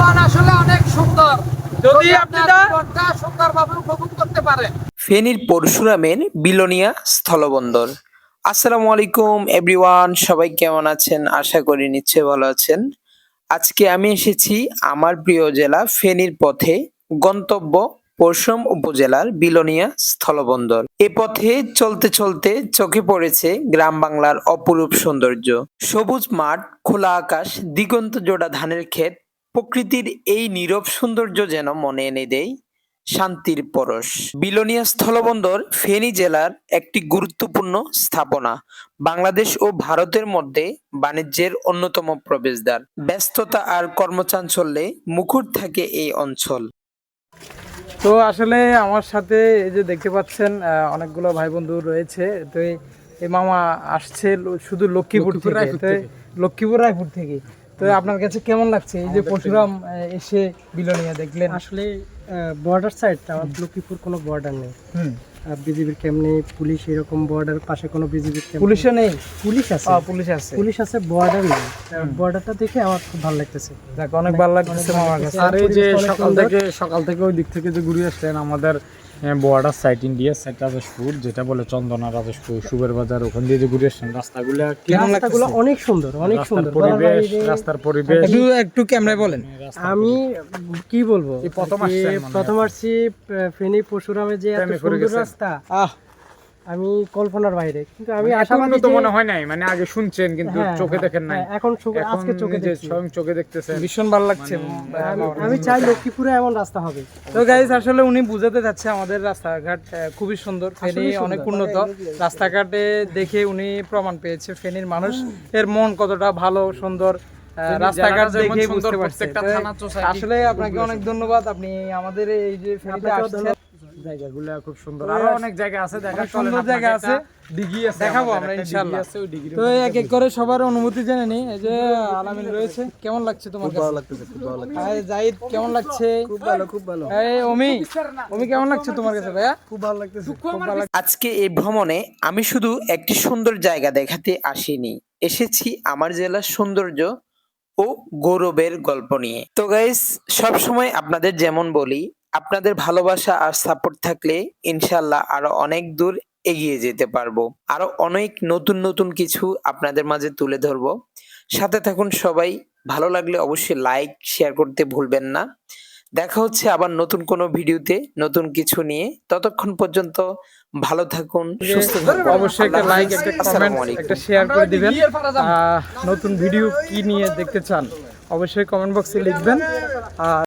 জীবন আসলে অনেক সুন্দর। যদি আপনারা জীবনটা সুন্দরভাবে উপভোগ করতে পারেন। ফেনীর পরশুরামের বিলোনিয়া স্থলবন্দর। আসসালামু আলাইকুম এভরিওয়ান সবাই কেমন আছেন? আশা করি নিশ্চয়ই ভালো আছেন। আজকে আমি এসেছি আমার প্রিয় জেলা ফেনীর পথে গন্তব্য পরশুরাম উপজেলার বিলোনিয়া স্থলবন্দর। এ পথে চলতে চলতে চোখে পড়েছে গ্রাম বাংলার অপরূপ সৌন্দর্য। সবুজ মাঠ খোলা আকাশ দিগন্ত জোড়া ধানের ক্ষেত প্রকৃতির এই নীরব সৌন্দর্য যেন মনে এনে দেয় শান্তির পরশ। বিলোনিয়া স্থলবন্দর ফেনী জেলার একটি গুরুত্বপূর্ণ স্থাপনা। বাংলাদেশ ও ভারতের মধ্যে বাণিজ্যের অন্যতম প্রবেশদ্বার। ব্যস্ততা আর কর্মচাঞ্চল্যে মুখর থাকে এই অঞ্চল। তো আসলে আমার সাথে এই যে দেখতে পাচ্ছেন আহ, অনেকগুলো ভাই বন্ধু রয়েছে। তো এই- এই মামা আসছে শুধু লক্ষ্মীপুর থেকে। লক্ষ্মীপুর রায়পুর থেকে। তো আপনার কাছে কেমন লাগছে? এই যে পরশুরাম এসে বিলোনিয়া দেখলেন। আসলে বর্ডার সাইড আমাদের লক্ষ্মীপুর কোনো বর্ডার নেই। হুম। বিজিবির পুলিশ এরকম বর্ডার পাশে কোনো বিজিবির পুলিশে নেই? পুলিশ আছে। পুলিশ আছে। পুলিশ আছে বর্ডার নেই। বর্ডারটা দেখে আমার খুব ভালো লাগতেছে। যাক অনেক ভালো লাগতেছে মামার কাছে। আর এই যে সকাল থেকে সকাল থেকে ওই দিক থেকে যে ঘুরে আসলেন আমাদের border site India side Rajeshpur যেটা বলে চন্দনা রাজেশপুর সুবের বাজার ওখান দিয়ে যে ঘুরে আসছেন রাস্তাগুলো রাস্তাগুলো অনেক সুন্দর অনেক সুন্দর। পরিবেশ রাস্তার পরিবেশ। একটু একটু ক্যামেরায় বলেন। আমি কি বলব? প্রথম আসছি প্রথম আসছি ফেনী পরশুরামে যে এত সুন্দর রাস্তা। আহ আমি কল্পনার বাইরে কিন্তু আমি আমি আশাবাদী তো মনে হয় নাই মানে আগে শুনছেন কিন্তু হ্যাঁ, চোখে দেখেন নাই। হ্যাঁ, এখন আজকে চোখে নিজে দেখছি। স্বয়ং চোখে দেখতেছেন। ভীষণ ভালো লাগছে আমি- আমি চাই লক্ষ্মীপুরে এমন রাস্তা হবে। তো গাইজ আসলে উনি বুঝাতে যাচ্ছে আমাদের রাস্তাঘাট খুবই সুন্দর ফেনী অনেক উন্নত। রাস্তাঘাটে দেখে উনি প্রমাণ পেয়েছে ফেনীর মানুষ এর মন কতটা ভালো সুন্দর রাস্তাঘাট দেখে বুঝতে পারছে। আসলে আপনাকে অনেক ধন্যবাদ আপনি আমাদের এই যে ফেনীতে আসছেন। জায়গাগুলো খুব সুন্দর। আরও অনেক জায়গা আছে দেখা অনেক সুন্দর জায়গা আছে ডিগি আছে দেখাবো আমরা ইনশাআল্লাহ। তো এক এক করে সবার অনুভূতি জেনে নি এই যে আলামিন রয়েছে কেমন লাগছে তোমার কাছে? ভালো লাগতেছে খুব ভালো লাগছে জাহিদ কেমন লাগছে? খুব ভালো খুব ভালো। এই অমি অমি কেমন লাগছে তোমার কাছে ভাইয়া? খুব ভালো লাগতেছে খুব ভালো আজকে এই ভ্রমণে আমি শুধু একটি সুন্দর জায়গা দেখাতে আসিনি এসেছি আমার জেলার সৌন্দর্য ও গৌরবের গল্প নিয়ে। তো গাইস সবসময় আপনাদের যেমন বলি আপনাদের ভালোবাসা আর সাপোর্ট থাকলে ইনশাল্লাহ আরও অনেক দূর এগিয়ে যেতে পারব। আরও অনেক নতুন নতুন কিছু আপনাদের মাঝে তুলে ধরবো। সাথে থাকুন সবাই। ভালো লাগলে অবশ্যই লাইক শেয়ার করতে ভুলবেন না। দেখা হচ্ছে আবার নতুন কোনো ভিডিওতে নতুন কিছু নিয়ে। ততক্ষণ পর্যন্ত ভালো থাকুন সুস্থ থাকুন। অবশ্যই একটা লাইক একটা কমেন্ট একটা শেয়ার করে দিবেন। নতুন ভিডিও কি নিয়ে দেখতে চান অবশ্যই কমেন্ট বক্সে লিখবেন। আর